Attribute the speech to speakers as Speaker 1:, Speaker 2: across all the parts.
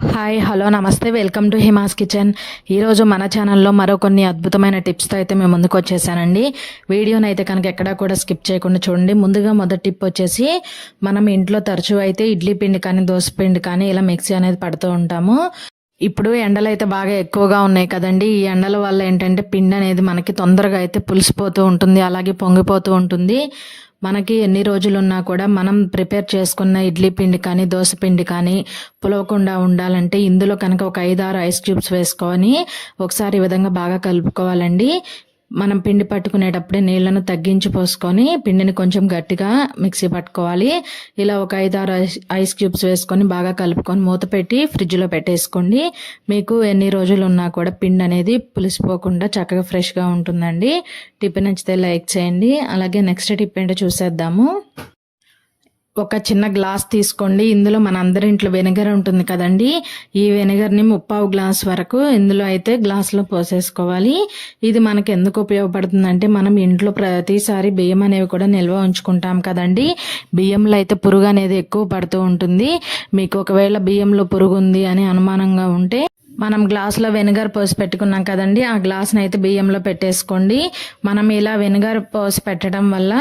Speaker 1: Hi hello నమస్తే. Welcome to Hima's kitchen. ఈరోజు మన ఛానల్లో మరో కొన్ని అద్భుతమైన టిప్స్తో అయితే మేము ముందుకు వచ్చేసానండి. వీడియోని అయితే కనుక ఎక్కడా కూడా స్కిప్ చేయకుండా చూడండి. ముందుగా మొదటి టిప్ వచ్చేసి మనం ఇంట్లో తరచూ అయితే ఇడ్లీ పిండి కానీ దోశ పిండి కానీ ఇలా మిక్సీ అనేది పడుతూ ఉంటాము. ఇప్పుడు ఎండలు అయితే బాగా ఎక్కువగా ఉన్నాయి కదండి. ఈ ఎండల వల్ల ఏంటంటే పిండి అనేది మనకి తొందరగా అయితే పులిసిపోతూ ఉంటుంది అలాగే పొంగిపోతూ ఉంటుంది. మనకి ఎన్ని రోజులు ఉన్నా కూడా మనం ప్రిపేర్ చేసుకున్న ఇడ్లీ పిండి కానీ దోశ పిండి కానీ పులవకుండా ఉండాలంటే ఇందులో కనుక ఒక ఐదు ఆరు ఐస్ క్యూబ్స్ వేసుకొని ఒకసారి ఈ విధంగా బాగా కలుపుకోవాలండి. మనం పిండి పట్టుకునేటప్పుడే నీళ్ళను తగ్గించి పోసుకొని పిండిని కొంచెం గట్టిగా మిక్సీ పట్టుకోవాలి. ఇలా ఒక ఐదు ఆరు ఐస్ ఐస్ క్యూబ్స్ వేసుకొని బాగా కలుపుకొని మూత పెట్టి ఫ్రిడ్జ్లో పెట్టేసుకోండి. మీకు ఎన్ని రోజులు ఉన్నా కూడా పిండి అనేది పులిసిపోకుండా చక్కగా ఫ్రెష్గా ఉంటుందండి. టిప్ నచ్చితే లైక్ చేయండి. అలాగే నెక్స్ట్ టిప్ ఏంటో చూసేద్దాము. ఒక చిన్న గ్లాస్ తీసుకోండి. ఇందులో మన అందరి ఇంట్లో వెనిగర్ ఉంటుంది కదండి. ఈ వెనిగర్ని ముప్పావు గ్లాస్ వరకు ఇందులో అయితే గ్లాస్లో పోసేసుకోవాలి. ఇది మనకి ఎందుకు ఉపయోగపడుతుందంటే మనం ఇంట్లో ప్రతిసారి బియ్యం అనేవి కూడా నిల్వ ఉంచుకుంటాం కదండి. బియ్యంలో అయితే పురుగు అనేది ఎక్కువ పడుతూ ఉంటుంది. మీకు ఒకవేళ బియ్యంలో పురుగు ఉంది అని అనుమానంగా ఉంటే మనం గ్లాస్లో వెనిగర్ పోసి పెట్టుకున్నాం కదండి. ఆ గ్లాస్ని అయితే బియ్యంలో పెట్టేసుకోండి. మనం ఇలా వెనిగర్ పోసి పెట్టడం వల్ల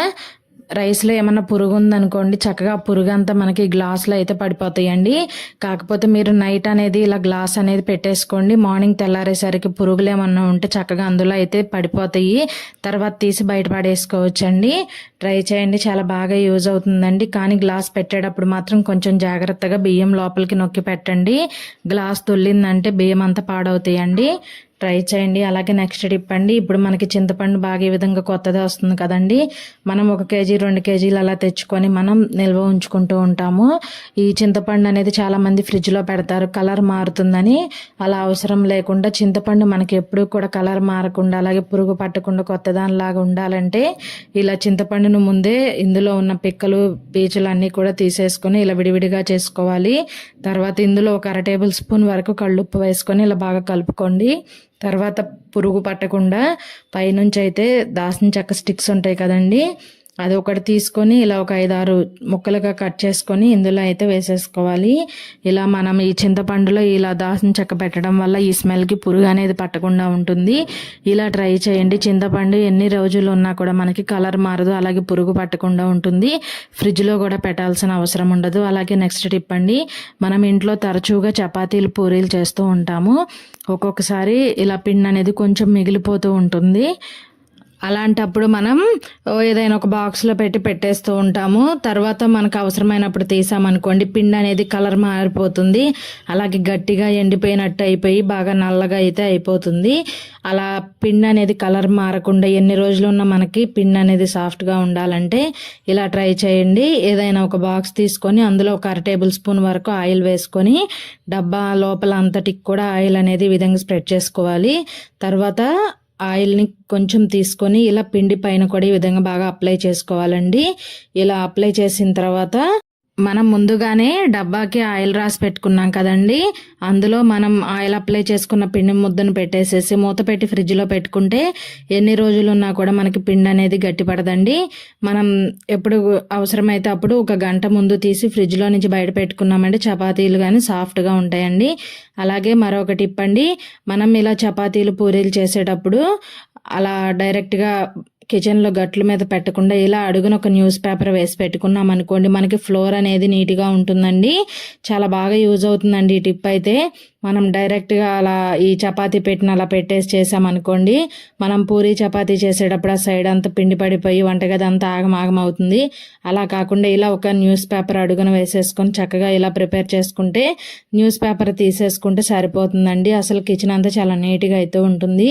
Speaker 1: రైస్లో ఏమన్నా పురుగు ఉందనుకోండి చక్కగా పురుగు అంతా మనకి గ్లాస్లో అయితే పడిపోతాయండి. కాకపోతే మీరు నైట్ అనేది ఇలా గ్లాస్ అనేది పెట్టేసుకోండి. మార్నింగ్ తెల్లారేసరికి పురుగులు ఏమన్నా ఉంటే చక్కగా అందులో అయితే పడిపోతాయి. తర్వాత తీసి బయటపడేసుకోవచ్చండి ట్రై చేయండి చాలా బాగా యూజ్ అవుతుందండి. కానీ గ్లాస్ పెట్టేటప్పుడు మాత్రం కొంచెం జాగ్రత్తగా బియ్యం లోపలికి నొక్కి పెట్టండి. గ్లాస్ తొల్లిందంటే బియ్యం అంతా పాడవుతాయండి. ట్రై చేయండి. అలాగే నెక్స్ట్ టిప్ అండి ఇప్పుడు మనకి చింతపండు బాగా ఈ విధంగా కొత్తది వస్తుంది కదండి. మనం ఒక కేజీ రెండు కేజీలు అలా తెచ్చుకొని మనం నిల్వ ఉంచుకుంటూ ఉంటాము. ఈ చింతపండు అనేది చాలామంది ఫ్రిడ్జ్లో పెడతారు కలర్ మారుతుందని. అలా అవసరం లేకుండా చింతపండు మనకి ఎప్పుడు కూడా కలర్ మారకుండా అలాగే పురుగు పట్టకుండా కొత్తదానిలాగా ఉండాలంటే ఇలా చింతపండును ముందే ఇందులో ఉన్న పిక్కలు పీచులు అన్నీ కూడా తీసేసుకొని ఇలా విడివిడిగా చేసుకోవాలి. తర్వాత ఇందులో ఒక అర టేబుల్ స్పూన్ వరకు కళ్ళుప్పు వేసుకొని ఇలా బాగా కలుపుకోండి. తర్వాత పురుగు పట్టకుండా పైనుంచి అయితే దాసిన చెక్క స్టిక్స్ ఉంటాయి కదండి. అది ఒకటి తీసుకొని ఇలా ఒక ఐదారు ముక్కలుగా కట్ చేసుకొని ఇందులో అయితే వేసేసుకోవాలి. ఇలా మనం ఈ చింతపండులో ఇలా దాసిన చెక్క పెట్టడం వల్ల ఈ స్మెల్కి పురుగు అనేది పట్టకుండా ఉంటుంది. ఇలా ట్రై చేయండి. చింతపండు ఎన్ని రోజులు ఉన్నా కూడా మనకి కలర్ మారదు అలాగే పురుగు పట్టకుండా ఉంటుంది. ఫ్రిడ్జ్లో కూడా పెట్టాల్సిన అవసరం ఉండదు. అలాగే నెక్స్ట్ టిప్ అండి మనం ఇంట్లో తరచుగా చపాతీలు పూరీలు చేస్తూ ఉంటాము. ఒక్కొక్కసారి ఇలా పిండి అనేది కొంచెం మిగిలిపోతూ ఉంటుంది. అలాంటప్పుడు మనం ఏదైనా ఒక బాక్స్లో పెట్టి పెట్టేస్తూ ఉంటాము. తర్వాత మనకు అవసరమైనప్పుడు తీసామనుకోండి పిండి అనేది కలర్ మారిపోతుంది. అలాగే గట్టిగా ఎండిపోయినట్టు అయిపోయి బాగా నల్లగా అయితే అయిపోతుంది. అలా పిండి అనేది కలర్ మారకుండా ఎన్ని రోజులు ఉన్న మనకి పిండి అనేది సాఫ్ట్గా ఉండాలంటే ఇలా ట్రై చేయండి. ఏదైనా ఒక బాక్స్ తీసుకొని అందులో ఒక అర టేబుల్ స్పూన్ వరకు ఆయిల్ వేసుకొని డబ్బా లోపల అంతటికి కూడా ఆయిల్ అనేది విధంగా స్ప్రెడ్ చేసుకోవాలి. తర్వాత ఆయిల్ని కొంచెం తీసుకొని ఇలా పిండి పైన కూడా ఈ విధంగా బాగా అప్లై చేసుకోవాలండి. ఇలా అప్లై చేసిన తర్వాత మనం ముందుగానే డబ్బాకి ఆయిల్ రాసి పెట్టుకున్నాం కదండి. అందులో మనం ఆయిల్ అప్లై చేసుకున్న పిండి ముద్దను పెట్టేసేసి మూత పెట్టి ఫ్రిడ్జ్లో పెట్టుకుంటే ఎన్ని రోజులున్నా కూడా మనకి పిండి అనేది గట్టిపడదండి. మనం ఎప్పుడు అవసరమైతే అప్పుడు ఒక గంట ముందు తీసి ఫ్రిడ్జ్లో నుంచి బయట పెట్టుకున్నామంటే చపాతీలు కానీ సాఫ్ట్గా ఉంటాయండి. అలాగే మరొక టిప్ అండి మనం ఇలా చపాతీలు పూరీలు చేసేటప్పుడు అలా డైరెక్ట్గా కిచెన్లో గట్ల మీద పెట్టకుండా ఇలా అడుగున ఒక న్యూస్ పేపర్ వేసి పెట్టుకున్నాం అనుకోండి మనకి ఫ్లోర్ అనేది నీట్గా ఉంటుందండి. చాలా బాగా యూజ్ అవుతుందండి ఈ టిప్ అయితే. మనం డైరెక్ట్గా అలా ఈ చపాతీ పెట్టిన అలా పెట్టేసి చేసామనుకోండి మనం పూరి చపాతీ చేసేటప్పుడు ఆ సైడ్ అంతా పిండి పడిపోయి వంటగది అంతా ఆగమాగం అవుతుంది. అలా కాకుండా ఇలా ఒక న్యూస్ పేపర్ అడుగున వేసేసుకొని చక్కగా ఇలా ప్రిపేర్ చేసుకుంటే న్యూస్ పేపర్ తీసేసుకుంటే సరిపోతుందండి. అసలు కిచెన్ అంతా చాలా నీట్గా అయితే ఉంటుంది.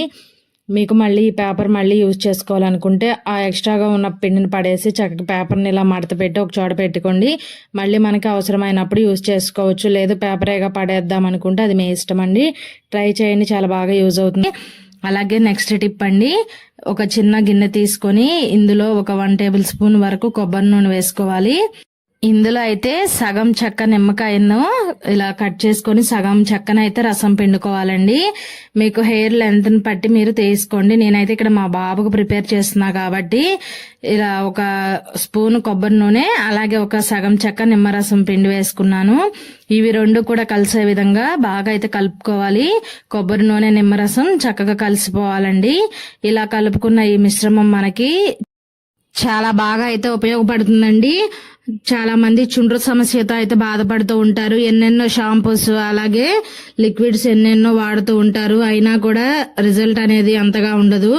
Speaker 1: మీకు మళ్ళీ ఈ పేపర్ మళ్ళీ యూజ్ చేసుకోవాలనుకుంటే ఆ ఎక్స్ట్రాగా ఉన్న పిండిని పడేసి చక్కగా పేపర్ని ఇలా మడత పెట్టి ఒక చోట పెట్టుకోండి. మళ్ళీ మనకి అవసరమైనప్పుడు యూజ్ చేసుకోవచ్చు. లేదు పేపరేగా పడేద్దాం అనుకుంటే అది మీ ఇష్టం అండి. ట్రై చేయండి. చాలా బాగా యూజ్ అవుతుంది. అలాగే నెక్స్ట్ టిప్ అండి. ఒక చిన్న గిన్నె తీసుకొని ఇందులో ఒక వన్ టేబుల్ స్పూన్ వరకు కొబ్బరి నూనె వేసుకోవాలి. ఇందులో అయితే సగం చెక్క నిమ్మకాయను ఇలా కట్ చేసుకొని సగం చెక్కన అయితే రసం పిండుకోవాలండి. మీకు హెయిర్ లెంత్ని బట్టి మీరు తీసుకోండి. నేనైతే ఇక్కడ మా బాబుకు ప్రిపేర్ చేస్తున్నా కాబట్టి ఇలా ఒక స్పూన్ కొబ్బరి నూనె అలాగే ఒక సగం చెక్క నిమ్మరసం పిండి వేసుకున్నాను. ఇవి రెండు కూడా కలిసే విధంగా బాగా అయితే కలుపుకోవాలి. కొబ్బరి నూనె నిమ్మరసం చక్కగా కలిసిపోవాలండి. ఇలా కలుపుకున్న ఈ మిశ్రమం మనకి చాలా బాగా అయితే ఉపయోగపడుతుందండి. చాలా మంది చుండ్రు సమస్యతో అయితే బాధపడుతూ ఉంటారు. ఎన్నెన్నో షాంపూస్ అలాగే లిక్విడ్స్ ఎన్నెన్నో వాడుతూ ఉంటారు. అయినా కూడా రిజల్ట్ అనేది అంతగా ఉండదు.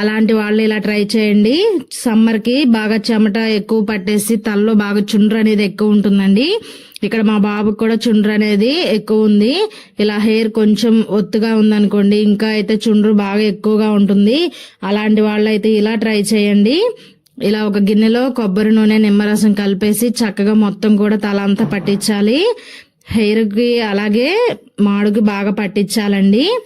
Speaker 1: అలాంటి వాళ్ళు ఇలా ట్రై చేయండి. సమ్మర్కి బాగా చెమట ఎక్కువ పట్టేసి తలలో బాగా చుండ్రు అనేది ఎక్కువ ఉంటుందండి. ఇక్కడ మా బాబుకి కూడా చుండ్రు అనేది ఎక్కువ ఉంది. ఇలా హెయిర్ కొంచెం ఒత్తుగా ఉందనుకోండి ఇంకా అయితే చుండ్రు బాగా ఎక్కువగా ఉంటుంది. అలాంటి వాళ్ళు అయితే ఇలా ట్రై చేయండి. ఇలా ఒక గిన్నెలో కొబ్బరి నూనె నిమ్మరసం కలిపేసి చక్కగా మొత్తం కూడా తల అంతా పట్టించాలి. హెయిర్కి అలాగే మాడుకి బాగా పట్టించాలండి.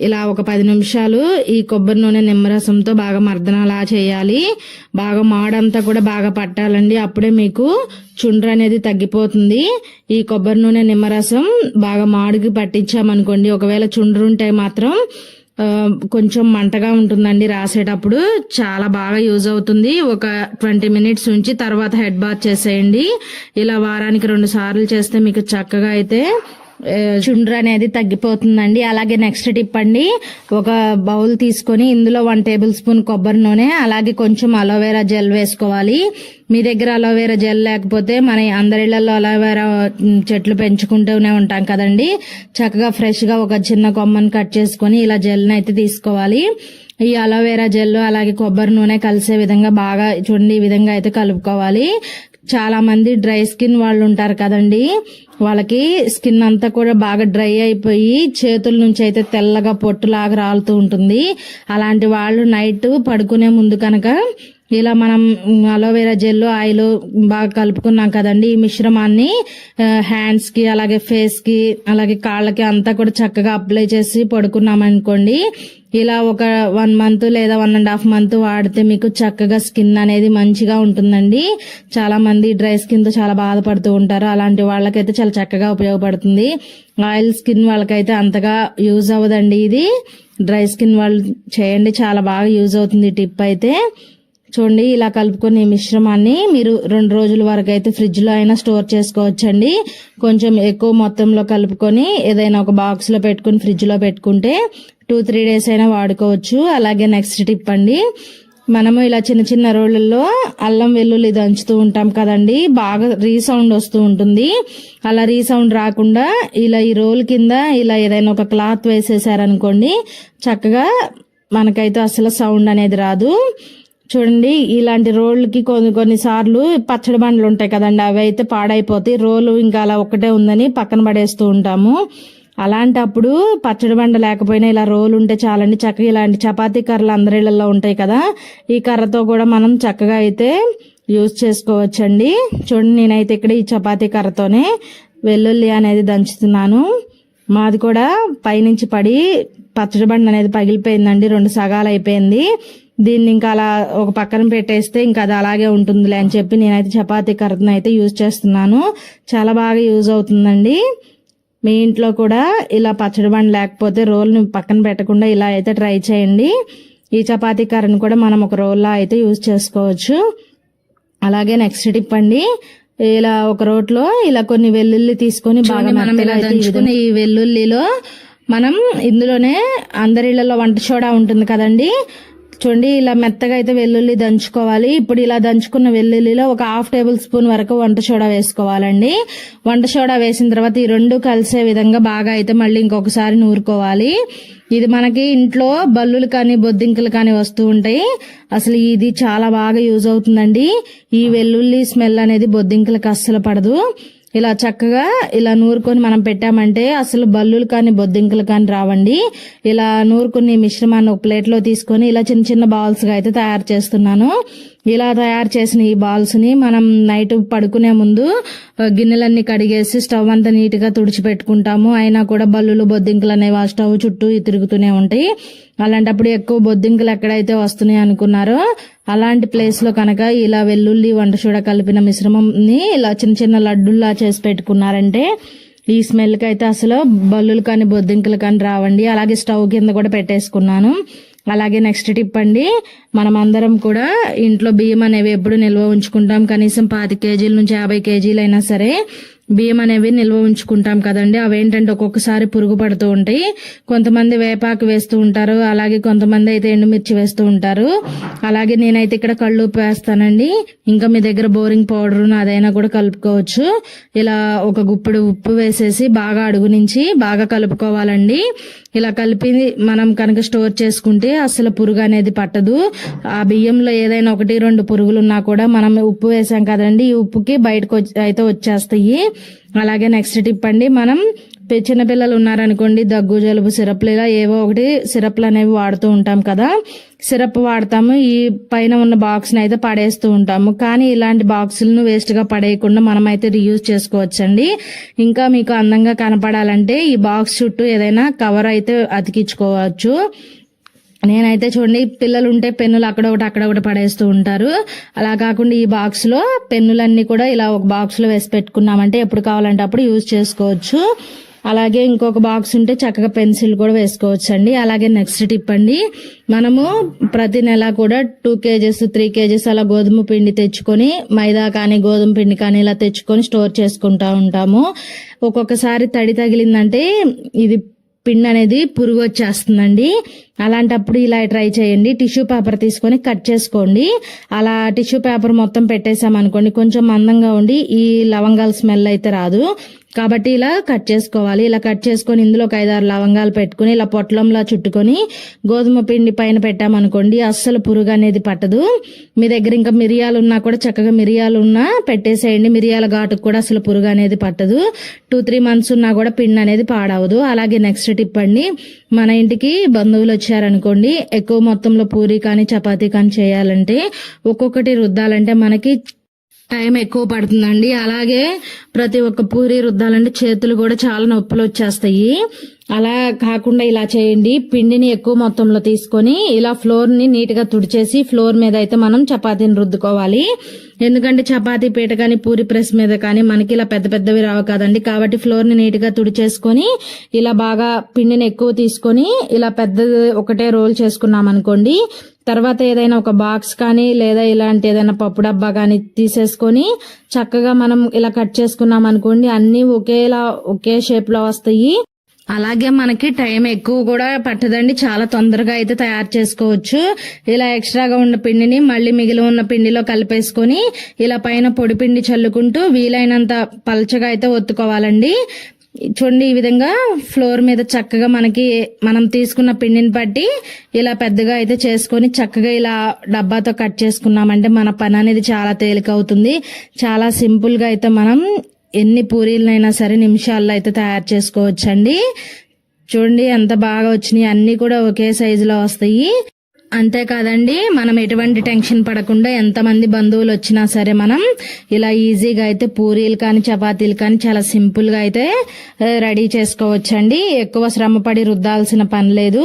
Speaker 1: ఇలా ఒక పది నిమిషాలు ఈ కొబ్బరి నూనె నిమ్మరసంతో బాగా మర్దనలా చేయాలి. బాగా మాడంతా కూడా బాగా పట్టాలండి. అప్పుడే మీకు చుండ్ర అనేది తగ్గిపోతుంది. ఈ కొబ్బరి నూనె నిమ్మరసం బాగా మాడుకి పట్టించామనుకోండి ఒకవేళ చుండ్రు ఉంటే మాత్రం కొంచెం మంటగా ఉంటుందండి రాసేటప్పుడు. చాలా బాగా యూజ్ అవుతుంది. ఒక ట్వంటీ మినిట్స్ ఉంచి తర్వాత హెడ్ బాత్ చేసేయండి. ఇలా వారానికి రెండు సార్లు చేస్తే మీకు చక్కగా అయితే చుండ్రు అనేది తగ్గిపోతుందండి. అలాగే నెక్స్ట్ టిప్ అండి ఒక బౌల్ తీసుకొని ఇందులో వన్ టేబుల్ స్పూన్ కొబ్బరి నూనె అలాగే కొంచెం అలోవెరా జెల్ వేసుకోవాలి. మీ దగ్గర అలోవెరా జెల్ లేకపోతే మన అందరిళ్ళలో అలోవెరా చెట్లు పెంచుకుంటూనే ఉంటాం కదండి. చక్కగా ఫ్రెష్గా ఒక చిన్న కొమ్మని కట్ చేసుకొని ఇలా జెల్ని అయితే తీసుకోవాలి. ఈ అలోవెరా జెల్ అలాగే కొబ్బరి నూనె కలిసే విధంగా బాగా చూడండి ఈ విధంగా అయితే కలుపుకోవాలి. చాలా మంది డ్రై స్కిన్ వాళ్ళు ఉంటారు కదండి. వాళ్ళకి స్కిన్ అంతా కూడా బాగా డ్రై అయిపోయి చేతుల నుంచి అయితే తెల్లగా పొట్టులాగా రాలుతూ ఉంటుంది. అలాంటి వాళ్ళు నైట్ పడుకునే ముందు కనుక ఇలా మనం అలోవెరా జెల్ ఆయిల్ బాగా కలుపుకున్నాం కదండి ఈ మిశ్రమాన్ని. హ్యాండ్స్కి అలాగే ఫేస్కి అలాగే కాళ్ళకి అంతా కూడా చక్కగా అప్లై చేసి పడుకున్నాం అనుకోండి. ఇలా ఒక వన్ మంత్ లేదా వన్ అండ్ హాఫ్ మంత్ వాడితే మీకు చక్కగా స్కిన్ అనేది మంచిగా ఉంటుందండి. చాలా మంది డ్రై స్కిన్తో చాలా బాధపడుతూ ఉంటారు. అలాంటి వాళ్ళకైతే చాలా చక్కగా ఉపయోగపడుతుంది. ఆయిల్ స్కిన్ వాళ్ళకైతే అంతగా యూజ్ అవ్వదండి ఇది. డ్రై స్కిన్ వాళ్ళు చేయండి. చాలా బాగా యూజ్ అవుతుంది ఈ టిప్ అయితే. చూడండి ఇలా కలుపుకొని మిశ్రమాన్ని మీరు రెండు రోజుల వరకు అయితే ఫ్రిడ్జ్లో అయినా స్టోర్ చేసుకోవచ్చండి. కొంచెం ఎక్కువ మొత్తంలో కలుపుకొని ఏదైనా ఒక బాక్స్లో పెట్టుకుని ఫ్రిడ్జ్లో పెట్టుకుంటే టూ త్రీ డేస్ అయినా వాడుకోవచ్చు. అలాగే నెక్స్ట్ టిప్ అండి మనము ఇలా చిన్న చిన్న రోళ్ళల్లో అల్లం వెల్లుల్లి దంచుతూ ఉంటాం కదండి బాగా రీసౌండ్ వస్తూ ఉంటుంది. అలా రీసౌండ్ రాకుండా ఇలా ఈ రోల్ కింద ఇలా ఏదైనా ఒక క్లాత్ వేసేసారనుకోండి చక్కగా మనకైతే అసలు సౌండ్ అనేది రాదు. చూడండి ఇలాంటి రోళ్ళకి కొన్ని కొన్నిసార్లు పచ్చడి బండ్లు ఉంటాయి కదండి అవి అయితే పాడైపోతాయి. రోలు ఇంకా అలా ఒక్కటే ఉందని పక్కన పడేస్తూ ఉంటాము. అలాంటప్పుడు పచ్చడి బండ లేకపోయినా ఇలా రోలు ఉంటే చాలండి. చక్కగా ఇలాంటి చపాతీ కర్రలు అందరిళ్ళల్లో ఉంటాయి కదా ఈ కర్రతో కూడా మనం చక్కగా అయితే యూజ్ చేసుకోవచ్చండి. చూడండి నేనైతే ఇక్కడ ఈ చపాతీ కర్రతోనే వెల్లుల్లి అనేది దంచుతున్నాను. మాది కూడా పైనుంచి పడి పచ్చడి బండి అనేది పగిలిపోయిందండి రెండు సగాలు అయిపోయింది. దీన్ని ఇంకా అలా ఒక పక్కన పెట్టేస్తే ఇంకా అది అలాగే ఉంటుందిలే అని చెప్పి నేనైతే చపాతీ కర్రను అయితే యూజ్ చేస్తున్నాను. చాలా బాగా యూజ్ అవుతుందండి. మీ ఇంట్లో కూడా ఇలా పచ్చడి బండి లేకపోతే రోల్ని పక్కన పెట్టకుండా ఇలా అయితే ట్రై చేయండి. ఈ చపాతీ కర్రను కూడా మనం ఒక రోల్లో అయితే యూజ్ చేసుకోవచ్చు. అలాగే నెక్స్ట్ టిప్ అండి ఇలా ఒక రోట్లో ఇలా కొన్ని వెల్లుల్లి తీసుకొని బాగా మనం ఇలా దంచుకుని ఈ వెల్లుల్లిలో మనం ఇందులోనే అందరిళ్ళలో వంట సోడా ఉంటుంది కదండి. చూడండి ఇలా మెత్తగా అయితే వెల్లుల్లి దంచుకోవాలి. ఇప్పుడు ఇలా దంచుకున్న వెల్లుల్లిలో ఒక హాఫ్ టేబుల్ స్పూన్ వరకు వంట సోడా వేసుకోవాలండి. వంట సోడా వేసిన తర్వాత ఈ రెండు కలిసే విధంగా బాగా అయితే మళ్ళీ ఇంకొకసారి నూరుకోవాలి. ఇది మనకి ఇంట్లో బల్లులు కానీ బొద్దింకలు కానీ వస్తూ ఉంటాయి. అసలు ఇది చాలా బాగా యూజ్ అవుతుందండి. ఈ వెల్లుల్లి స్మెల్ అనేది బొద్దింకలకు అస్సలు పడదు. ఇలా చక్కగా ఇలా నూరుకొని మనం పెట్టామంటే అసలు బల్లులు కానీ బొద్దింకలు కానీ రావండి. ఇలా నూరుకుని మిశ్రమాన్ని ఒక ప్లేట్లో తీసుకొని ఇలా చిన్న చిన్న బౌల్స్గా అయితే తయారు చేస్తున్నాను. ఇలా తయారు చేసిన ఈ బాల్స్ని మనం నైట్ పడుకునే ముందు గిన్నెలన్నీ కడిగేసి స్టవ్ అంతా నీట్గా తుడిచిపెట్టుకుంటాము. అయినా కూడా బల్లులు బొద్దింకలు అనేవి ఆ స్టవ్ చుట్టూ తిరుగుతూనే ఉంటాయి. అలాంటప్పుడు ఎక్కువ బొద్దింకలు ఎక్కడైతే వస్తున్నాయి అనుకున్నారో అలాంటి ప్లేస్లో కనుక ఇలా వెల్లుల్లి వంట చూడ కలిపిన మిశ్రమంని ఇలా చిన్న చిన్న లడ్డుల్లా చేసి పెట్టుకున్నారంటే ఈ స్మెల్కి అయితే అసలు బల్లులు కానీ బొద్దింకలు కానీ రావండి. అలాగే స్టవ్ కింద కూడా పెట్టేసుకున్నాను. అలాగే నెక్స్ట్ టిప్ అండి మనం అందరం కూడా ఇంట్లో బియ్యం అనేవి ఎప్పుడు నిల్వ ఉంచుకుంటాం. కనీసం పాతి కేజీల నుంచి యాభై కేజీలు అయినా సరే బియ్యం అనేవి నిల్వ ఉంచుకుంటాం కదండి. అవేంటంటే ఒక్కొక్కసారి పురుగు పడుతూ ఉంటాయి. కొంతమంది వేపాకు వేస్తూ ఉంటారు. అలాగే కొంతమంది అయితే ఎండుమిర్చి వేస్తూ ఉంటారు. అలాగే నేనైతే ఇక్కడ కళ్ళు ఉప్పు వేస్తానండి. ఇంకా మీ దగ్గర బోరింగ్ పౌడర్ అదైనా కూడా కలుపుకోవచ్చు. ఇలా ఒక గుప్పెడు ఉప్పు వేసేసి బాగా అడుగు నుంచి బాగా కలుపుకోవాలండి. ఇలా కలిపి మనం కనుక స్టోర్ చేసుకుంటే అసలు పురుగు అనేది పట్టదు. ఆ బియ్యంలో ఏదైనా ఒకటి రెండు పురుగులు ఉన్నా కూడా మనం ఉప్పు వేసాం కదండి. ఈ ఉప్పుకి బయటకు అయితే వచ్చేస్తాయి. అలాగే నెక్స్ట్ టిప్ అండి మనం పి- చిన్నపిల్లలు ఉన్నారనుకోండి దగ్గు జలుబు సిరప్లు ఇలా ఏవో ఒకటి సిరప్లు అనేవి వాడుతూ ఉంటాం కదా. సిరప్ వాడతాము ఈ పైన ఉన్న బాక్స్ని అయితే పడేస్తూ ఉంటాము. కానీ ఇలాంటి బాక్సులను వేస్ట్గా పడేయకుండా మనమైతే రీయూజ్ చేసుకోవచ్చండి. ఇంకా మీకు అందంగా కనపడాలంటే ఈ బాక్స్ చుట్టూ ఏదైనా కవర్ అయితే అతికించుకోవచ్చు. నేనైతే చూడండి పిల్లలు ఉంటే పెన్నులు అక్కడ ఒకటి అక్కడ ఒకటి పడేస్తూ ఉంటారు. అలా కాకుండా ఈ బాక్స్లో పెన్నులన్నీ కూడా ఇలా ఒక బాక్స్లో వేసి పెట్టుకున్నామంటే ఎప్పుడు కావాలంటే అప్పుడు యూజ్ చేసుకోవచ్చు. అలాగే ఇంకొక బాక్స్ ఉంటే చక్కగా పెన్సిల్ కూడా వేసుకోవచ్చు అండి అలాగే నెక్స్ట్ టిప్ అండి మనము ప్రతి నెల కూడా టూ కేజెస్ త్రీ కేజెస్ అలా గోధుమ పిండి తెచ్చుకొని మైదా కానీ గోధుమ పిండి కానీ ఇలా తెచ్చుకొని స్టోర్ చేసుకుంటా ఉంటాము. ఒక్కొక్కసారి తడి తగిలిందంటే ఇది పిండి అనేది పురుగు వచ్చేస్తుందండి. అలాంటప్పుడు ఇలా ట్రై చేయండి. టిష్యూ పేపర్ తీసుకొని కట్ చేసుకోండి. అలా టిష్యూ పేపర్ మొత్తం పెట్టేసామనుకోండి కొంచెం మందంగా ఉండి ఈ లవంగాల స్మెల్ అయితే రాదు. కాబట్టి ఇలా కట్ చేసుకోవాలి. ఇలా కట్ చేసుకొని ఇందులో ఒక ఐదారు లవంగాలు పెట్టుకుని ఇలా పొట్లంలా చుట్టుకొని గోధుమ పిండి పైన పెట్టామనుకోండి అస్సలు పురుగు అనేది పట్టదు. మీ దగ్గర ఇంకా మిరియాలు ఉన్నా కూడా చక్కగా మిరియాలు ఉన్నా పెట్టేసేయండి. మిరియాల ఘాటుకు కూడా అసలు పురుగు అనేది పట్టదు. టూ త్రీ మంత్స్ ఉన్నా కూడా పిండి అనేది పాడవదు. అలాగే నెక్స్ట్ టిప్ అండి మన ఇంటికి బంధువులు వచ్చారనుకోండి ఎక్కువ మొత్తంలో పూరి కానీ చపాతీ కానీ చేయాలంటే ఒక్కొక్కటి రుద్దాలంటే మనకి టైం ఎక్కువ పడుతుందండి. అలాగే ప్రతి ఒక్క పూరి రుద్దాలంటే చేతులు కూడా చాలా నొప్పులు వచ్చేస్తాయి. అలా కాకుండా ఇలా చేయండి. పిండిని ఎక్కువ మొత్తంలో తీసుకొని ఇలా ఫ్లోర్ని నీట్గా తుడిచేసి ఫ్లోర్ మీద అయితే మనం చపాతీని రుద్దుకోవాలి. ఎందుకంటే చపాతీ పీట కానీ పూరి ప్రెస్ మీద కానీ మనకి ఇలా పెద్ద పెద్దవి రావు కదండి. కాబట్టి ఫ్లోర్ని నీట్గా తుడిచేసుకొని ఇలా బాగా పిండిని ఎక్కువ తీసుకొని ఇలా పెద్దది ఒకటే రోల్ చేసుకున్నాం అనుకోండి. తర్వాత ఏదైనా ఒక బాక్స్ కానీ లేదా ఇలాంటి ఏదైనా పప్పు డబ్బా కానీ తీసేసుకొని చక్కగా మనం ఇలా కట్ చేసుకున్నాం అనుకోండి అన్ని ఒకేలా ఒకే షేప్లో వస్తాయి. అలాగే మనకి టైం ఎక్కువ కూడా పట్టదండి. చాలా తొందరగా అయితే తయారు చేసుకోవచ్చు. ఇలా ఎక్స్ట్రాగా ఉన్న పిండిని మళ్ళీ మిగిలి ఉన్న పిండిలో కలిపేసుకొని ఇలా పైన పొడి పిండి చల్లుకుంటూ వీలైనంత పల్చగా అయితే ఒత్తుకోవాలండి. చూడండి ఈ విధంగా ఫ్లోర్ మీద చక్కగా మనకి మనం తీసుకున్న పిండిని బట్టి ఇలా పెద్దగా అయితే చేసుకొని చక్కగా ఇలా డబ్బాతో కట్ చేసుకున్నామంటే మన పని అనేది చాలా తేలిక అవుతుంది. చాలా సింపుల్గా అయితే మనం ఎన్ని పూరీలనైనా సరే నిమిషాల్లో అయితే తయారు చేసుకోవచ్చండి. చూడండి ఎంత బాగా వచ్చినాయి. అన్నీ కూడా ఒకే సైజులో వస్తాయి. అంతేకాదండి మనం ఎటువంటి టెన్షన్ పడకుండా ఎంతమంది బంధువులు వచ్చినా సరే మనం ఇలా ఈజీగా అయితే పూరీలు కానీ చపాతీలు కానీ చాలా సింపుల్గా అయితే రెడీ చేసుకోవచ్చండి. ఎక్కువ శ్రమ పడి రుద్దాల్సిన పని లేదు.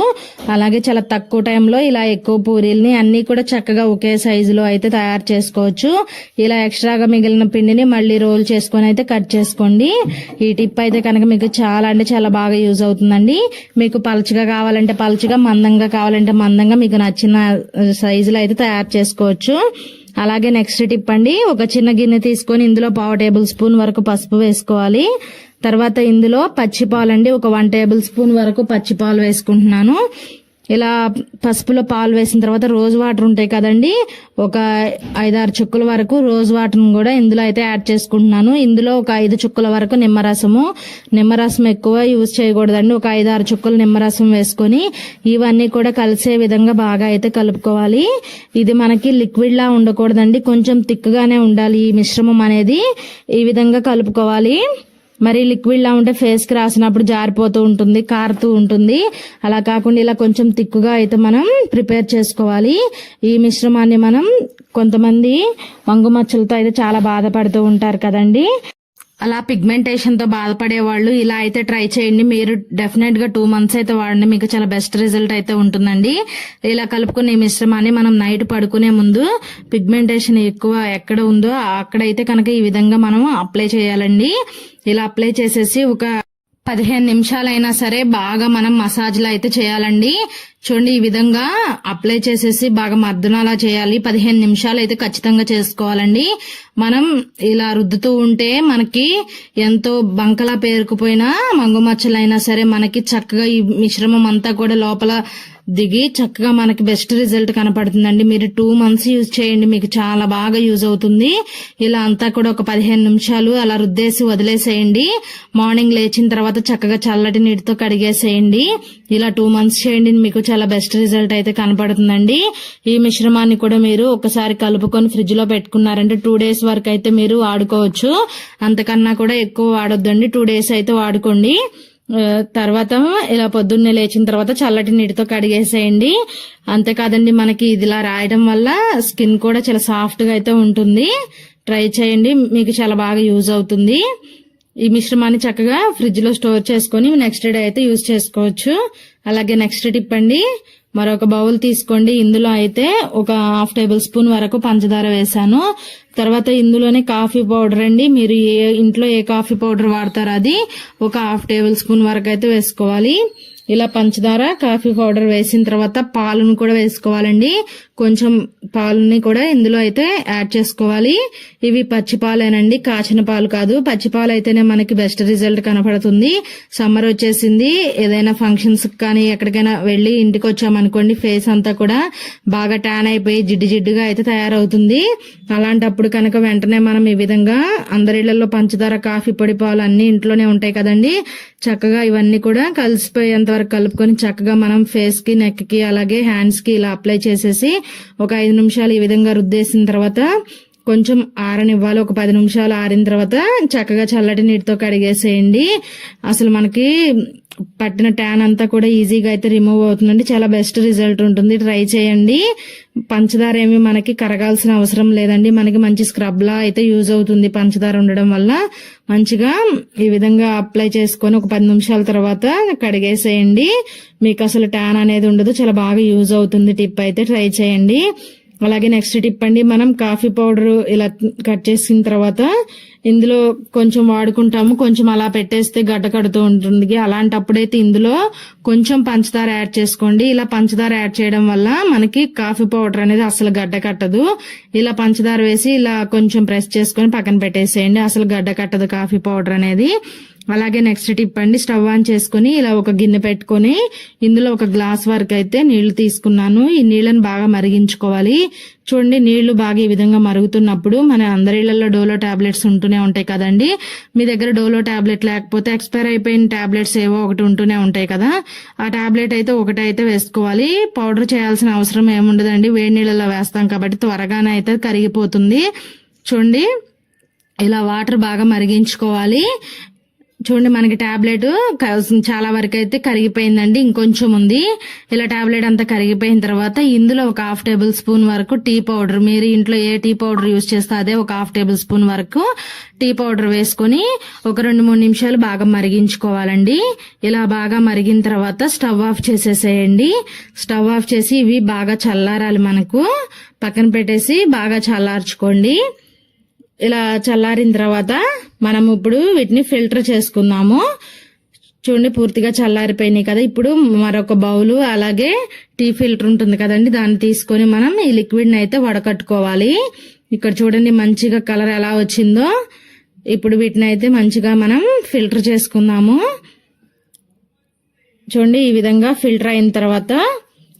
Speaker 1: అలాగే చాలా తక్కువ టైంలో ఇలా ఎక్కువ పూరీల్ని అన్నీ కూడా చక్కగా ఒకే సైజులో అయితే తయారు చేసుకోవచ్చు. ఇలా ఎక్స్ట్రాగా మిగిలిన పిండిని మళ్ళీ రోల్ చేసుకొని అయితే కట్ చేసుకోండి. ఈ టిప్ అయితే కనుక మీకు చాలా అంటే చాలా బాగా యూజ్ అవుతుందండి. మీకు పలుచగా కావాలంటే పలుచగా మందంగా కావాలంటే మందంగా మీకు నచ్చిన సైజులో అయితే తయారు చేసుకోవచ్చు. అలాగే నెక్స్ట్ టిప్ అండి ఒక చిన్న గిన్నె తీసుకొని ఇందులో పావు టేబుల్ స్పూన్ వరకు పసుపు వేసుకోవాలి. తర్వాత ఇందులో పచ్చిపాలు అండి ఒక వన్ టేబుల్ స్పూన్ వరకు పచ్చిపాలు వేసుకుంటున్నాను. ఇలా పసుపులో పాలు వేసిన తర్వాత రోజ్ వాటర్ ఉంటాయి కదండి. ఒక ఐదారు చుక్కల వరకు రోజ్ వాటర్ని కూడా ఇందులో అయితే యాడ్ చేసుకుంటున్నాను. ఇందులో ఒక ఐదు చుక్కల వరకు నిమ్మరసము. నిమ్మరసం ఎక్కువ యూజ్ చేయకూడదండి. ఒక ఐదారు చుక్కలు నిమ్మరసం వేసుకొని ఇవన్నీ కూడా కలిసే విధంగా బాగా అయితే కలుపుకోవాలి. ఇది మనకి లిక్విడ్లా ఉండకూడదండి. కొంచెం తిక్కుగానే ఉండాలి ఈ మిశ్రమం అనేది. ఈ విధంగా కలుపుకోవాలి. మరి లిక్విడ్ లా ఉంటే ఫేస్కి రాసినప్పుడు జారిపోతూ ఉంటుంది కారుతూ ఉంటుంది. అలా కాకుండా ఇలా కొంచెం తిక్కుగా అయితే మనం ప్రిపేర్ చేసుకోవాలి. ఈ మిశ్రమాన్ని మనం కొంతమంది వంగు మచ్చలతో అయితే చాలా బాధపడుతూ ఉంటారు కదండి. అలా పిగ్మెంటేషన్తో బాధపడే వాళ్ళు ఇలా అయితే ట్రై చేయండి. మీరు డెఫినెట్గా టూ మంత్స్ అయితే వాడండి. మీకు చాలా బెస్ట్ రిజల్ట్ అయితే ఉంటుందండి. ఇలా కలుపుకునే మిశ్రమాన్ని మనం నైట్ పడుకునే ముందు పిగ్మెంటేషన్ ఎక్కువ ఎక్కడ ఉందో అక్కడైతే కనుక ఈ విధంగా మనం అప్లై చేయాలండి. ఇలా అప్లై చేసేసి ఒక పదిహేను నిమిషాలైనా సరే బాగా మనం మసాజ్లు అయితే చేయాలండి. చూడండి ఈ విధంగా అప్లై చేసేసి బాగా మర్దనలా చేయాలి. పదిహేను నిమిషాలు అయితే ఖచ్చితంగా చేసుకోవాలండి. మనం ఇలా రుద్దుతూ ఉంటే మనకి ఎంతో బంకలా పేరుకుపోయిన మంగుమచ్చలైనా సరే మనకి చక్కగా ఈ మిశ్రమం అంతా కూడా లోపల దిగి చక్కగా మనకి బెస్ట్ రిజల్ట్ కనపడుతుందండి. మీరు టూ మంత్స్ యూజ్ చేయండి. మీకు చాలా బాగా యూజ్ అవుతుంది. ఇలా అంతా కూడా ఒక పదిహేను నిమిషాలు అలా రుద్దేసి వదిలేసేయండి. మార్నింగ్ లేచిన తర్వాత చక్కగా చల్లటి నీటితో కడిగేసేయండి. ఇలా టూ మంత్స్ చేయండి. మీకు చాలా బెస్ట్ రిజల్ట్ అయితే కనపడుతుందండి. ఈ మిశ్రమాన్ని కూడా మీరు ఒకసారి కలుపుకొని ఫ్రిడ్జ్లో పెట్టుకున్నారంటే టూ డేస్ వరకు అయితే మీరు వాడుకోవచ్చు. అంతకన్నా కూడా ఎక్కువ వాడొద్దండి. టూ డేస్ అయితే వాడుకోండి. తర్వాత ఇలా పొద్దున్నే లేచిన తర్వాత చల్లటి నీటితో కడిగేసేయండి. అంతేకాదండి మనకి ఇదిలా రాయడం వల్ల స్కిన్ కూడా చాలా సాఫ్ట్గా అయితే ఉంటుంది. ట్రై చేయండి మీకు చాలా బాగా యూజ్ అవుతుంది. ఈ మిశ్రమాన్ని చక్కగా ఫ్రిడ్జ్లో స్టోర్ చేసుకొని నెక్స్ట్ డే అయితే యూజ్ చేసుకోవచ్చు. అలాగే నెక్స్ట్ టిప్ అండి మరొక బౌల్ తీసుకోండి. ఇందులో అయితే ఒక హాఫ్ టేబుల్ స్పూన్ వరకు పంచదార వేసాను తర్వాత ఇందులోనే కాఫీ పౌడర్ అండి. మీరు ఏ ఇంట్లో ఏ కాఫీ పౌడర్ వాడతారో అది ఒక హాఫ్ టేబుల్ స్పూన్ వరకు అయితే వేసుకోవాలి. ఇలా పంచదార కాఫీ పౌడర్ వేసిన తర్వాత పాలను కూడా వేసుకోవాలండి. కొంచెం పాలని కూడా ఇందులో అయితే యాడ్ చేసుకోవాలి. ఇవి పచ్చి పాలేనండి. కాచిన పాలు కాదు. పచ్చి పాలు అయితేనే మనకి బెస్ట్ రిజల్ట్ కనపడుతుంది. సమ్మర్ వచ్చేసింది. ఏదైనా ఫంక్షన్స్ కానీ ఎక్కడికైనా వెళ్ళి ఇంటికి వచ్చామనుకోండి ఫేస్ అంతా కూడా బాగా ట్యాన్ అయిపోయి జిడ్డు జిడ్డుగా అయితే తయారవుతుంది. అలాంటప్పుడు కనుక వెంటనే మనం ఈ విధంగా అందరిళ్ళలో పంచదార కాఫీ పొడి పాలు అన్ని ఇంట్లోనే ఉంటాయి కదండి. చక్కగా ఇవన్నీ కూడా కలిసిపోయేంత వరకు కలుపుకొని చక్కగా మనం ఫేస్కి నెక్కి అలాగే హ్యాండ్స్కి ఇలా అప్లై చేసేసి ఒక ఐదు నిమిషాలు ఈ విధంగా రుద్దేసిన తర్వాత కొంచెం ఆరనివ్వాలి. ఒక పది నిమిషాలు ఆరిన తర్వాత చక్కగా చల్లటి నీటితో కడిగేసేయండి. అసలు మనకి పట్టిన ట్యాన్ అంతా కూడా ఈజీగా అయితే రిమూవ్ అవుతుందండి. చాలా బెస్ట్ రిజల్ట్ ఉంటుంది. ట్రై చేయండి. పంచదార ఏమి మనకి కరగాల్సిన అవసరం లేదండి. మనకి మంచి స్క్రబ్లా అయితే యూజ్ అవుతుంది పంచదార ఉండడం వల్ల. మంచిగా ఈ విధంగా అప్లై చేసుకొని ఒక పది నిమిషాల తర్వాత కడిగేసేయండి. మీకు అసలు ట్యాన్ అనేది ఉండదు. చాలా బాగా యూజ్ అవుతుంది టిప్ అయితే. ట్రై చేయండి. అలాగే నెక్స్ట్ టిప్ అండి మనం కాఫీ పౌడర్ ఇలా కట్ చేసిన తర్వాత ఇందులో కొంచెం వాడుకుంటాము కొంచెం అలా పెట్టేస్తే గడ్డ కడుతూ ఉంటుంది. అలాంటప్పుడైతే ఇందులో కొంచెం పంచదార యాడ్ చేసుకోండి. ఇలా పంచదార యాడ్ చేయడం వల్ల మనకి కాఫీ పౌడర్ అనేది అసలు గడ్డ కట్టదు. ఇలా పంచదార వేసి ఇలా కొంచెం ప్రెస్ చేసుకొని పక్కన పెట్టేసేయండి. అసలు గడ్డ కట్టదు కాఫీ పౌడర్ అనేది. అలాగే నెక్స్ట్ టిప్ అండి స్టవ్ ఆన్ చేసుకుని ఇలా ఒక గిన్నె పెట్టుకొని ఇందులో ఒక గ్లాస్ వరకు అయితే నీళ్ళు తీసుకున్నాను. ఈ నీళ్ళని బాగా మరిగించుకోవాలి. చూడండి నీళ్ళు బాగా ఈ విధంగా మరుగుతున్నప్పుడు మన అందరిళ్ళలో డోలో టాబ్లెట్స్ ఉంటూనే ఉంటాయి కదండి. మీ దగ్గర డోలో టాబ్లెట్ లేకపోతే ఎక్స్పైర్ అయిపోయిన టాబ్లెట్స్ ఏవో ఒకటి ఉంటూనే ఉంటాయి కదా. ఆ టాబ్లెట్ అయితే ఒకటి అయితే వేసుకోవాలి. పౌడర్ చేయాల్సిన అవసరం ఏముండదండి. వేడి నీళ్ళలో వేస్తాం కాబట్టి త్వరగానే అయితే కరిగిపోతుంది. చూడండి ఇలా వాటర్ బాగా మరిగించుకోవాలి. చూడండి మనకి టాబ్లెట్ చాలా వరకు అయితే కరిగిపోయిందండి ఇంకొంచెం ఉంది. ఇలా టాబ్లెట్ అంతా కరిగిపోయిన తర్వాత ఇందులో ఒక హాఫ్ టేబుల్ స్పూన్ వరకు టీ పౌడర్ మీరు ఇంట్లో ఏ టీ పౌడర్ యూస్ చేస్తే అదే ఒక హాఫ్ టేబుల్ స్పూన్ వరకు టీ పౌడర్ వేసుకొని ఒక రెండు మూడు నిమిషాలు బాగా మరిగించుకోవాలండి. ఇలా బాగా మరిగిన తర్వాత స్టవ్ ఆఫ్ చేసేసేయండి. స్టవ్ ఆఫ్ చేసి ఇవి బాగా చల్లారాలి మనకు. పక్కన పెట్టేసి బాగా చల్లార్చుకోండి. ఇలా చల్లారిన తర్వాత మనం ఇప్పుడు వీటిని ఫిల్టర్ చేసుకుందాము. చూడండి పూర్తిగా చల్లారిపోయినాయి కదా. ఇప్పుడు మరొక బౌలు అలాగే టీ ఫిల్టర్ ఉంటుంది కదండి దాన్ని తీసుకొని మనం ఈ లిక్విడ్ని అయితే వడకట్టుకోవాలి. ఇక్కడ చూడండి మంచిగా కలర్ ఎలా వచ్చిందో. ఇప్పుడు వీటిని అయితే మంచిగా మనం ఫిల్టర్ చేసుకుందాము. చూడండి ఈ విధంగా ఫిల్టర్ అయిన తర్వాత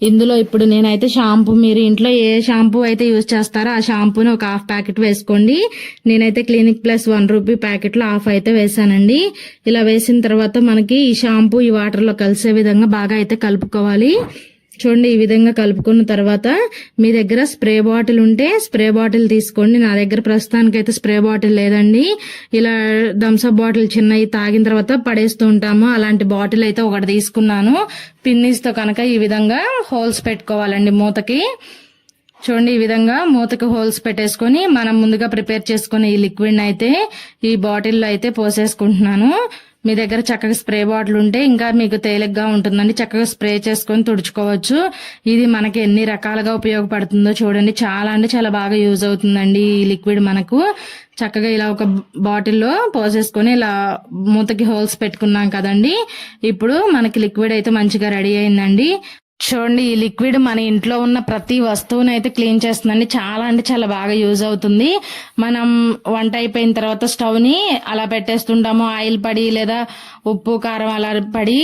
Speaker 1: ఇందులో ఇప్పుడు నేనైతే షాంపూ మీరు ఇంట్లో ఏ షాంపూ అయితే యూజ్ చేస్తారో ఆ షాంపూని ఒక హాఫ్ ప్యాకెట్ వేసుకోండి. నేనైతే క్లినిక్ ప్లస్ వన్ రూపీ ప్యాకెట్లో హాఫ్ అయితే వేసానండి ఇలా వేసిన తర్వాత మనకి ఈ షాంపూ ఈ వాటర్లో కలిసే విధంగా బాగా అయితే కలుపుకోవాలి. చూడండి ఈ విధంగా కలుపుకున్న తర్వాత మీ దగ్గర స్ప్రే బాటిల్ ఉంటే స్ప్రే బాటిల్ తీసుకోండి. నా దగ్గర ప్రస్తుతానికి అయితే స్ప్రే బాటిల్ లేదండి. ఇలా థమ్స్అప్ బాటిల్ చిన్నవి తాగిన తర్వాత పడేస్తూ ఉంటాము. అలాంటి బాటిల్ అయితే ఒకటి తీసుకున్నాను. పిన్నీస్తో కనుక ఈ విధంగా హోల్స్ పెట్టుకోవాలండి మూతకి. చూడండి ఈ విధంగా మూతకు హోల్స్ పెట్టేసుకొని మనం ముందుగా ప్రిపేర్ చేసుకునే ఈ లిక్విడ్ అయితే ఈ బాటిల్లో అయితే పోసేసుకుంటున్నాను. మీ దగ్గర చక్కగా స్ప్రే బాటిల్ ఉంటే ఇంకా మీకు తేలిగ్గా ఉంటుందండి. చక్కగా స్ప్రే చేసుకొని తుడుచుకోవచ్చు. ఇది మనకి ఎన్ని రకాలుగా ఉపయోగపడుతుందో చూడండి. చాలా అంటే చాలా బాగా యూజ్ అవుతుందండి ఈ లిక్విడ్ మనకు. చక్కగా ఇలా ఒక బాటిల్లో పోసేసుకొని ఇలా మూతకి హోల్స్ పెట్టుకున్నాం కదండి. ఇప్పుడు మనకి లిక్విడ్ అయితే మంచిగా రెడీ అయిందండి. చూడండి ఈ లిక్విడ్ మన ఇంట్లో ఉన్న ప్రతి వస్తువుని అయితే క్లీన్ చేస్తుందండి. చాలా అంటే చాలా బాగా యూజ్ అవుతుంది. మనం వంట అయిపోయిన తర్వాత స్టవ్ని అలా పెట్టేస్తుంటాము. ఆయిల్ పడి లేదా ఉప్పు కారం అలా పడి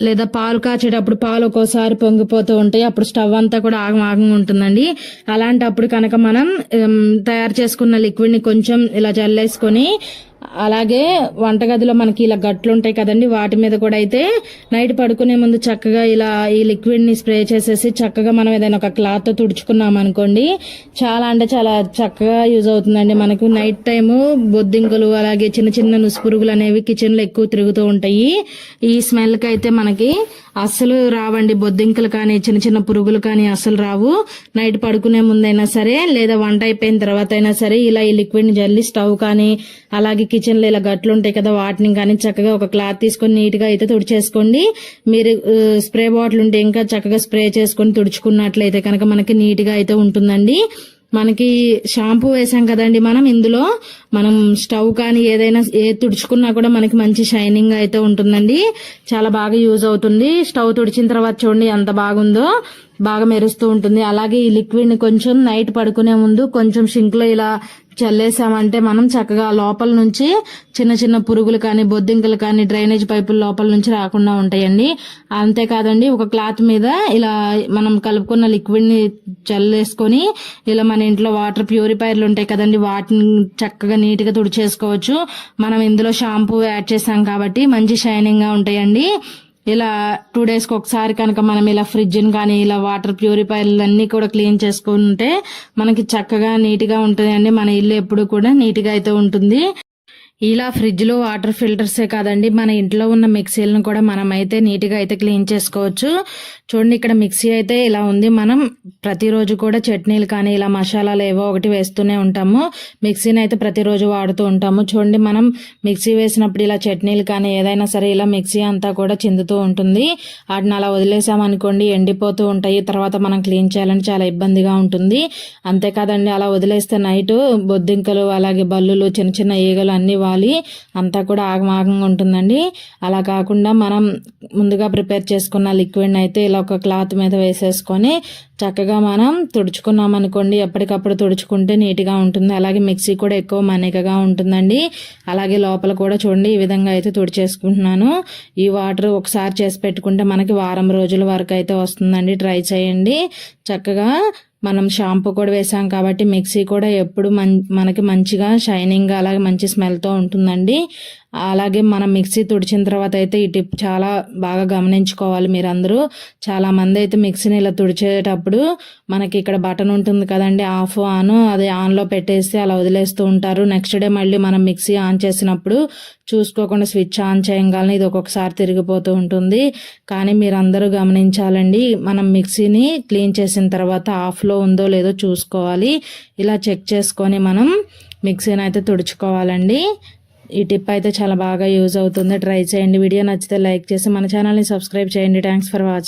Speaker 1: లేదా పాలు కాచేటప్పుడు పాలు ఒక్కోసారి పొంగిపోతూ ఉంటాయి. అప్పుడు స్టవ్ అంతా కూడా ఆగం ఆగం ఉంటుందండి. అలాంటప్పుడు కనుక మనం తయారు చేసుకున్న లిక్విడ్ని కొంచెం ఇలా జల్లేసుకొని అలాగే వంటగదిలో మనకి ఇలా గట్లు ఉంటాయి కదండి వాటి మీద కూడా అయితే నైట్ పడుకునే ముందు చక్కగా ఇలా ఈ లిక్విడ్ని స్ప్రే చేసేసి చక్కగా మనం ఏదైనా ఒక క్లాత్ తుడుచుకున్నాం అనుకోండి చాలా అంటే చాలా చక్కగా యూజ్ అవుతుందండి. మనకు నైట్ టైము బొద్దింకలు అలాగే చిన్న చిన్న నుసుపురుగులు అనేవి కిచెన్లో ఎక్కువ తిరుగుతూ ఉంటాయి. ఈ స్మెల్కి అయితే మనకి అస్సలు రావండి. బొద్దింకలు కానీ చిన్న చిన్న పురుగులు కానీ అస్సలు రావు. నైట్ పడుకునే ముందైనా సరే లేదా వంట అయిపోయిన తర్వాత అయినా సరే ఇలా ఈ లిక్విడ్ని జల్లి స్టవ్ కానీ అలాగే కిచెన్లో ఇలా గట్లు ఉంటాయి కదా వాటిని కానీ చక్కగా ఒక క్లాత్ తీసుకొని నీట్గా అయితే తుడిచేసుకోండి. మీరు స్ప్రే బాటిల్ ఉంటే ఇంకా చక్కగా స్ప్రే చేసుకొని తుడుచుకున్నట్లయితే కనుక మనకి నీట్గా అయితే ఉంటుందండి. మనకి షాంపూ వేసాం కదండి మనం ఇందులో మనం స్టవ్ కానీ ఏదైనా ఏ తుడుచుకున్నా కూడా మనకి మంచి షైనింగ్ అయితే ఉంటుందండి. చాలా బాగా యూజ్ అవుతుంది. స్టవ్ తుడిచిన తర్వాత చూడండి ఎంత బాగుందో. బాగా మెరుస్తూ ఉంటుంది. అలాగే ఈ లిక్విడ్ని కొంచెం నైట్ పడుకునే ముందు కొంచెం షింక్లో ఇలా చల్లేసామంటే మనం చక్కగా లోపల నుంచి చిన్న చిన్న పురుగులు కానీ బొద్దింకలు కానీ డ్రైనేజ్ పైపుల లోపల నుంచి రాకుండా ఉంటాయండి. అంతేకాదండి ఒక క్లాత్ మీద ఇలా మనం కలుపుకున్న లిక్విడ్ని చల్లేసుకొని ఇలా మన ఇంట్లో వాటర్ ప్యూరిఫైర్లు ఉంటాయి కదండి వాటిని చక్కగా నీట్గా తుడిచేసుకోవచ్చు. మనం ఇందులో షాంపూ యాడ్ చేసాం కాబట్టి మంచి షైనింగ్గా ఉంటాయండి. ఇలా టూ డేస్కి ఒకసారి కనుక మనం ఇలా ఫ్రిడ్జ్ని కానీ ఇలా వాటర్ ప్యూరిఫైర్లు అన్నీ కూడా క్లీన్ చేసుకుంటే మనకి చక్కగా నీట్గా ఉంటుంది మన ఇల్లు ఎప్పుడు కూడా నీట్గా అయితే ఉంటుంది. ఇలా ఫ్రిడ్జ్లో వాటర్ ఫిల్టర్సే కాదండి. మన ఇంట్లో ఉన్న మిక్సీలను కూడా మనం అయితే నీట్గా అయితే క్లీన్ చేసుకోవచ్చు. చూడండి ఇక్కడ మిక్సీ అయితే ఇలా ఉంది. మనం ప్రతిరోజు కూడా చట్నీలు కానీ ఇలా మసాలాలు ఏవో ఒకటి వేస్తూనే ఉంటాము. మిక్సీని అయితే ప్రతిరోజు వాడుతూ ఉంటాము. చూడండి మనం మిక్సీ వేసినప్పుడు ఇలా చట్నీలు కానీ ఏదైనా సరే ఇలా మిక్సీ అంతా కూడా చిందుతూ ఉంటుంది. వాటిని అలా వదిలేసామనుకోండి ఎండిపోతూ ఉంటాయి. తర్వాత మనం క్లీన్ చేయాలని చాలా ఇబ్బందిగా ఉంటుంది. అంతేకాదండి అలా వదిలేస్తే నైట్ బొద్దింకలు అలాగే బల్లులు చిన్న చిన్న ఈగలు అన్ని వాలి అంతా కూడా ఆగమాగంగా ఉంటుందండి. అలా కాకుండా మనం ముందుగా ప్రిపేర్ చేసుకున్న లిక్విడ్ అయితే ఇలా ఒక క్లాత్ మీద వేసేసుకొని చక్కగా మనం తుడుచుకున్నాం అనుకోండి ఎప్పటికప్పుడు తుడుచుకుంటే నీట్గా ఉంటుంది. అలాగే మిక్సీ కూడా ఎక్కువ మన్నికగా ఉంటుందండి. అలాగే లోపల కూడా చూడండి ఈ విధంగా అయితే తుడిచేసుకుంటున్నాను. ఈ వాటర్ ఒకసారి చేసి పెట్టుకుంటే మనకి వారం రోజుల వరకు అయితే వస్తుందండి. ట్రై చేయండి. చక్కగా మనం షాంపూ కూడా వేసాం కాబట్టి మిక్సీ కూడా ఎప్పుడు మన్ మనకి మంచిగా షైనింగ్గా అలాగే మంచి స్మెల్తో ఉంటుందండి. అలాగే మనం మిక్సీ తుడిచిన తర్వాత అయితే ఈ టిప్ చాలా బాగా గమనించుకోవాలి మీరందరూ. చాలా మంది అయితే మిక్సీని ఇలా తుడిచేటప్పుడు మనకి ఇక్కడ బటన్ ఉంటుంది కదండి ఆఫ్ ఆన్ అది ఆన్లో పెట్టేసి అలా వదిలేస్తూ ఉంటారు. నెక్స్ట్ డే మళ్ళీ మనం మిక్సీ ఆన్ చేసినప్పుడు చూసుకోకుండా స్విచ్ ఆన్ చేయగానే ఇది ఒక్కొక్కసారి తిరిగిపోతూ ఉంటుంది. కానీ మీరందరూ గమనించాలండి మనం మిక్సీని క్లీన్ చేసిన తర్వాత ఆఫ్లో ఉందో లేదో చూసుకోవాలి. ఇలా చెక్ చేసుకొని మనం మిక్సీని అయితే తుడుచుకోవాలండి. ఈ టిప్ అయితే చాలా బాగా యూజ్ అవుతుంది. ట్రై చేయండి. వీడియో నచ్చితే లైక్ చేసి మన ఛానల్ని సబ్స్క్రైబ్ చేయండి. Thanks for watching